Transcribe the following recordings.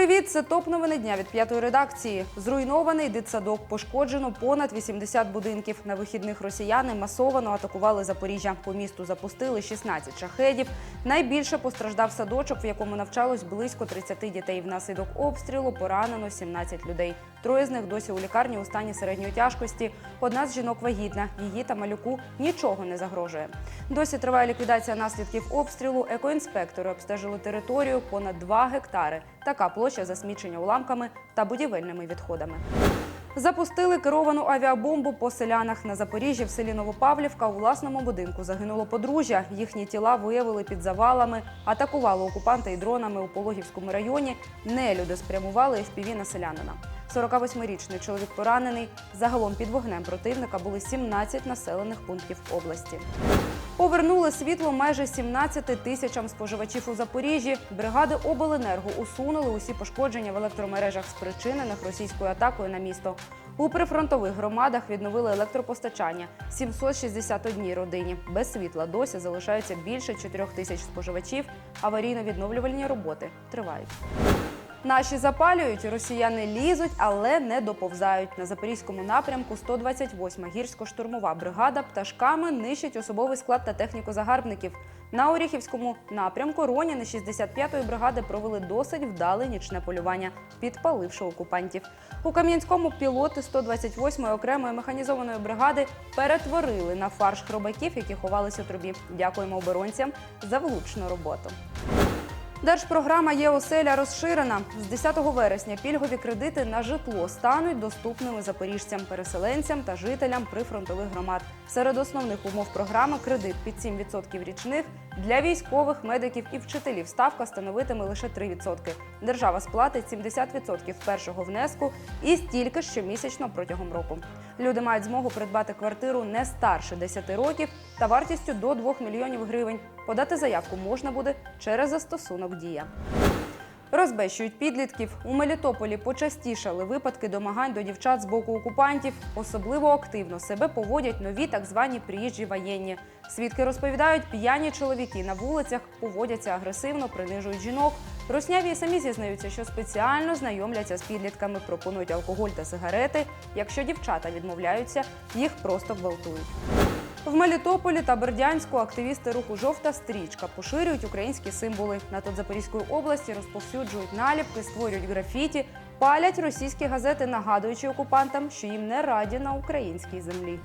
Привіт, це топ новини дня від п'ятої редакції. Зруйнований дитсадок, пошкоджено понад 80 будинків. На вихідних росіяни масовано атакували Запоріжжя. По місту запустили 16 шахедів. Найбільше постраждав садочок, в якому навчалось близько 30 дітей. Внаслідок обстрілу поранено 17 людей. Троє з них досі у лікарні у стані середньої тяжкості. Одна з жінок вагітна. Її та малюку нічого не загрожує. Досі триває ліквідація наслідків обстрілу. Екоінспектори обстежили територію понад 2 гектари. Така площа засмічення уламками та будівельними відходами. Запустили керовану авіабомбу по селянах на Запоріжжі в селі Новопавлівка. У власному будинку загинуло подружжя. Їхні тіла виявили під завалами. Атакували окупанти і дронами у Пологівському районі. Нелюди спрямували FPV на селянина. 48-річний чоловік поранений. Загалом під вогнем противника були 17 населених пунктів області. Повернули світло майже 17 тисячам споживачів у Запоріжжі. Бригади обленерго усунули усі пошкодження в електромережах, спричинених російською атакою на місто. У прифронтових громадах відновили електропостачання 761 родині. Без світла досі залишаються більше 4 тисяч споживачів. Аварійно-відновлювальні роботи тривають. Наші запалюють, росіяни лізуть, але не доповзають. На запорізькому напрямку 128-ма гірсько-штурмова бригада пташками нищить особовий склад та техніку загарбників. На Оріхівському напрямку роніни 65-ї бригади провели досить вдале нічне полювання, підпаливши окупантів. У Кам'янському пілоти 128-ї окремої механізованої бригади перетворили на фарш хробаків, які ховалися у трубі. Дякуємо оборонцям за влучну роботу. Держпрограма «Є оселя» розширена. З 10 вересня пільгові кредити на житло стануть доступними запоріжцям, переселенцям та жителям прифронтових громад. Серед основних умов програми кредит під 7% річних для військових, медиків і вчителів ставка становитиме лише 3%. Держава сплатить 70% першого внеску і стільки ж щомісячно протягом року. Люди мають змогу придбати квартиру не старше 10 років та вартістю до 2 мільйонів гривень. Подати заявку можна буде через застосунок Дія. Розбещують підлітків. У Мелітополі почастішали випадки домагань до дівчат з боку окупантів. Особливо активно себе поводять нові так звані приїжджі воєнні. Свідки розповідають, п'яні чоловіки на вулицях поводяться агресивно, принижують жінок. Русняві самі зізнаються, що спеціально знайомляться з підлітками, пропонують алкоголь та сигарети. Якщо дівчата відмовляються, їх просто гвалтують. В Мелітополі та Бердянську активісти руху Жовта стрічка поширюють українські символи. На Запорізької області розповсюджують наліпки, створюють графіті, палять російські газети, нагадуючи окупантам, що їм не раді на українській землі.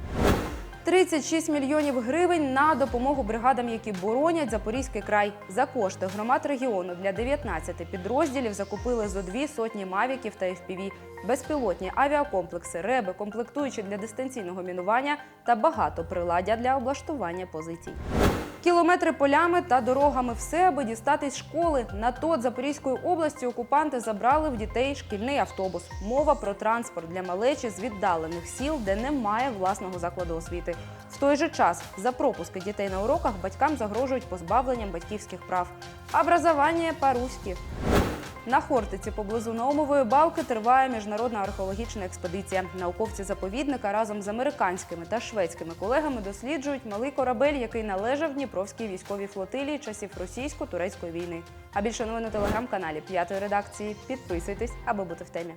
36 мільйонів гривень на допомогу бригадам, які боронять Запорізький край. За кошти громад регіону для 19 підрозділів закупили зо дві сотні мавіків та FPV, безпілотні авіакомплекси, реби, комплектуючі для дистанційного мінування та багато приладдя для облаштування позицій. Кілометри полями та дорогами все, аби дістатись школи. На тот Запорізької області окупанти забрали в дітей шкільний автобус. Мова про транспорт для малечі з віддалених сіл, де немає власного закладу освіти. В той же час за пропуски дітей на уроках батькам загрожують позбавленням батьківських прав. Образування по-руськи. На Хортиці поблизу Наумової балки триває міжнародна археологічна експедиція. Науковці заповідника разом з американськими та шведськими колегами досліджують малий корабель, який належав Дніпровській військовій флотилії часів російсько-турецької війни. А більше новин у телеграм-каналі п'ятої редакції. Підписуйтесь, аби бути в темі.